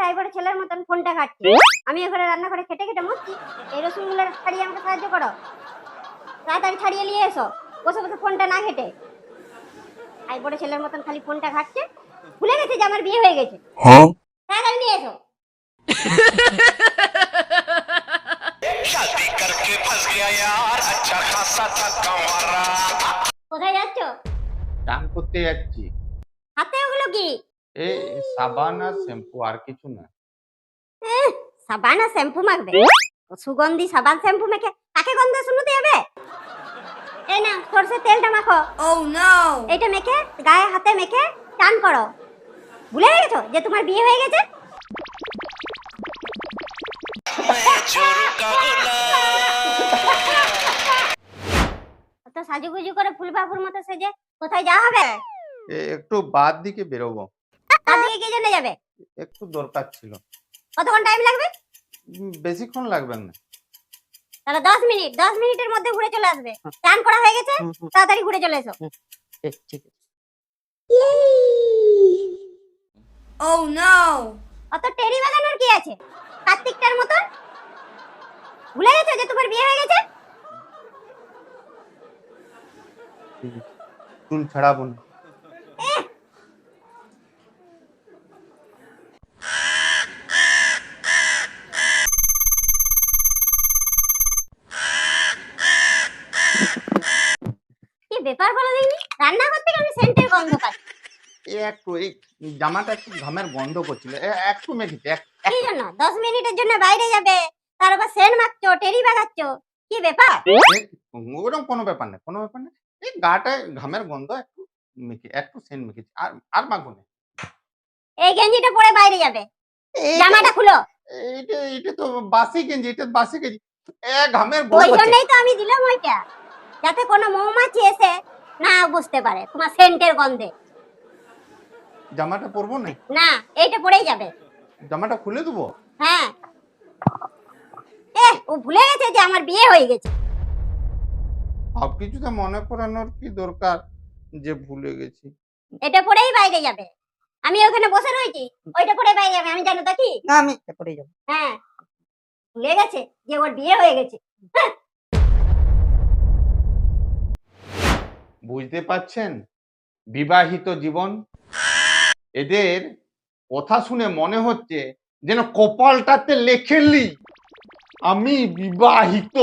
Driver ছেলের মতন ফোনটা ঘাটছি। আমি ওখানে রান্না করে খেটে খেটে মরছি। এই রসুনগুলো ছাড়িয়ে আমাকে সাহায্য করো। তাড়াতাড়ি ছাড়িয়ে নিয়ে এসো। বসে বসে ফোনটা না খেটে আইপড়ে ছেলের মতন খালি ফোনটা ঘাটছে। ভুলে গেছে যে আমার বিয়ে হয়ে গেছে। হ্যাঁ? তাড়াতাড়ি নিয়ে এসো। কোথায় যাচ্ছ? করতে যাচ্ছি। হাতে ওগুলো কি? এই সাবান আর শ্যাম্পু আর কিছু না। সাবান আর শ্যাম্পু মাখবে? সুগন্ধি সাবান শ্যাম্পু মেখে কাকে গন্ধ শুনতে হবে? এই না সরষে তেলটা মাখো। ও নো এটা মেখে গায়ে হাতে মেখে টান করো। ভুলে গেছো যে তোমার বিয়ে হয়ে গেছে? তো সাজুগুজু করে ফুলবাবুর মতো সেজে কোথায় যাওয়া হবে? একটু বাদ দিকে বেরোবো। তার দিকে কে জন্য যাবে? একটু দরকার ছিল। কতক্ষণ টাইম লাগবে? বেশিক্ষণ লাগবে না। তাহলে দশ মিনিট দশ মিনিটের মধ্যে ঘুরে চলে আসবে। চান করা হয়ে গেছে? তাড়াতাড়ি ঘুরে চলে এসো। Oh no! অত টেরি বাগানোর কি আছে? কার্তিকটার মতন? ভুলে গেছো যে তোমার বিয়ে হয়ে গেছে? চুল ছাড়াবো না। ব্যাপার বলো দেখি রান্না করতে আমি সেন্টের গন্ধ পাচ্ছি একটু এই জামাটা একটু ঘামের গন্ধ করছিল। একটু এক- কি জন্য? দশ মিনিটের জন্য বাইরে যাবে তার আবার সেন্ট মাখছো টেরি বাগাচ্ছো কি ব্যাপার? ওরকম কোনো ব্যাপার নেই কোনো ব্যাপার নেই এই গাটা ঘামের গন্ধ একটু মেখে একটু সেন্ট মেখেছি আর আর মাখবো না। এই গেঞ্জিটা পরে বাইরে যাবে। জামাটা খুলো। এইটা এইটা তো বাসি গেঞ্জি এটা বাসি গেঞ্জি। এ ঘামের গন্ধ করছে। জন্যই তো আমি দিলাম ওইটা। যাতে কোনো মৌমাছি এসে না বুঝতে পারে তোমার সেন্টের গন্ধে। জামাটা পরবো না? না এইটা পরেই যাবে। জামাটা খুলে দেবো? হ্যাঁ। এ ও ভুলে গেছে যে আমার বিয়ে হয়ে গেছে। সব কিছুতে মনে করানোর কি দরকার যে ভুলে গেছি? এটা পরেই বাইরে যাবে। আমি ওখানে বসে রয়েছি ওইটা পরে বাইরে যাবে। আমি জানো তো কি? না আমি পরে যাব। হ্যাঁ। ভুলে গেছে যে ওর বিয়ে হয়ে গেছে। বুঝতে পাচ্ছেন বিবাহিত জীবন এদের কথা শুনে মনে হচ্ছে যেন কপালটাতে লেখেলি আমি বিবাহিত